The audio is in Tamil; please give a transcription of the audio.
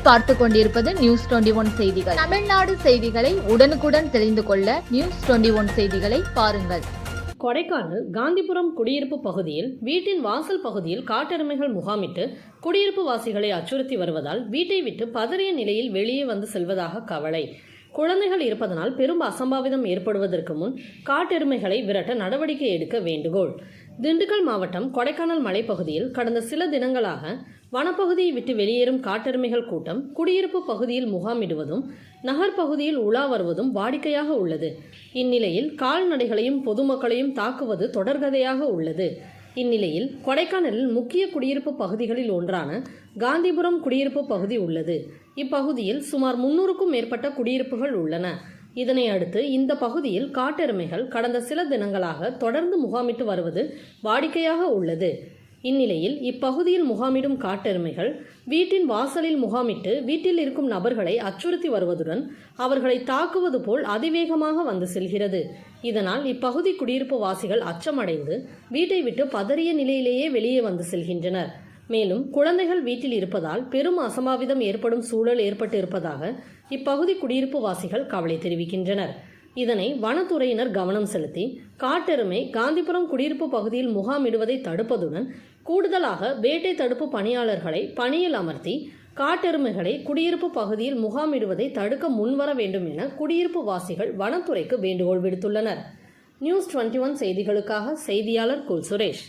பார்த்து கொண்டிருப்பது நியூஸ் டுவெண்டி ஒன் செய்திகள். தமிழ்நாடு செய்திகளை உடனுக்குடன் தெரிந்து கொள்ள நியூஸ் டுவெண்டி ஒன் செய்திகளை பாருங்கள். கொடைக்கானல் காந்திபுரம் குடியிருப்பு பகுதியில் வீட்டின் வாசல் பகுதியில் காட்டெருமைகள் முகாமிட்டு குடியிருப்பு வாசிகளை அச்சுறுத்தி வருவதால் வீட்டை விட்டு பதறிய நிலையில் வெளியே வந்து செல்வதாக கவலை. குழந்தைகள் இருப்பதனால் பெரும் அசம்பாவிதம் ஏற்படுவதற்கு முன் காட்டெருமைகளை விரட்ட நடவடிக்கை எடுக்க வேண்டுகோள். திண்டுக்கல் மாவட்டம் கொடைக்கானல் மலைப்பகுதியில் கடந்த சில தினங்களாக வனப்பகுதியை விட்டு வெளியேறும் காட்டெருமைகள் கூட்டம் குடியிருப்பு பகுதியில் முகாமிடுவதும் நகர் பகுதியில் உலா வருவதும் வாடிக்கையாக உள்ளது. இந்நிலையில் கால்நடைகளையும் பொதுமக்களையும் தாக்குவது தொடர்கதையாக உள்ளது. இந்நிலையில் கொடைக்கானலில் முக்கிய குடியிருப்பு பகுதிகளில் ஒன்றான காந்திபுரம் குடியிருப்பு பகுதி உள்ளது. இப்பகுதியில் சுமார் முன்னூறுக்கும் மேற்பட்ட குடியிருப்புகள் உள்ளன. இதனை அடுத்து இந்த பகுதியில் காட்டெருமைகள் கடந்த சில தினங்களாக தொடர்ந்து முகாமிட்டு வருவது வாடிக்கையாக உள்ளது. இந்நிலையில் இப்பகுதியில் முகாமிடும் காட்டெருமைகள் வீட்டின் வாசலில் முகாமிட்டு வீட்டில் இருக்கும் நபர்களை அச்சுறுத்தி வருவதுடன் அவர்களை தாக்குவது போல் அதிவேகமாக வந்து செல்கிறது. இதனால் இப்பகுதி குடியிருப்பு வாசிகள் அச்சமடைந்து வீட்டை விட்டு பதறிய நிலையிலேயே வெளியே வந்து செல்கின்றனர். மேலும் குழந்தைகள் வீட்டில் இருப்பதால் பெரும் அசம்பாவிதம் ஏற்படும் சூழல் ஏற்பட்டு இருப்பதாக இப்பகுதி குடியிருப்பு வாசிகள் கவலை தெரிவிக்கின்றனர். இதனை வனத்துறையினர் கவனம் செலுத்தி காட்டெருமை காந்திபுரம் குடியிருப்பு பகுதியில் முகாமிடுவதை தடுப்பதுடன் கூடுதலாக வேட்டை தடுப்பு பணியாளர்களை பணியில் அமர்த்தி காட்டெருமைகளை குடியிருப்பு பகுதியில் முகாமிடுவதை தடுக்க முன்வர வேண்டும் என குடியிருப்பு வாசிகள் வனத்துறைக்கு வேண்டுகோள் விடுத்துள்ளனர். நியூஸ் டுவெண்ட்டி ஒன் செய்திகளுக்காக செய்தியாளர் குல் சுரேஷ்.